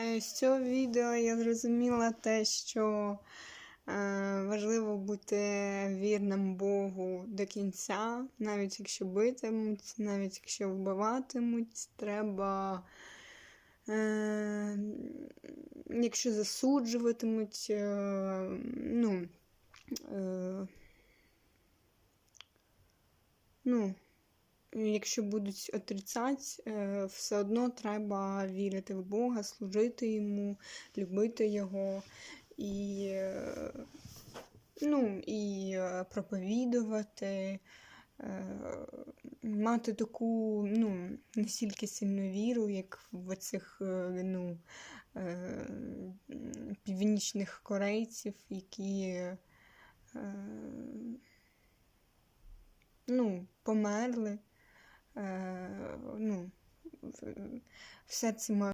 Е, З цього відео я зрозуміла те, що е, важливо бути вірним Богу до кінця, навіть якщо битимуть, навіть якщо вбиватимуть, треба, е, якщо засуджуватимуть, ну, ну, якщо будуть отрицати, е, все одно треба вірити в Бога, служити йому, любити Його і, е, ну, і е, проповідувати, мати таку ну, настільки сильну віру, як в цих ну, північних корейців, які ну, померли. Е, ну, в, серці мають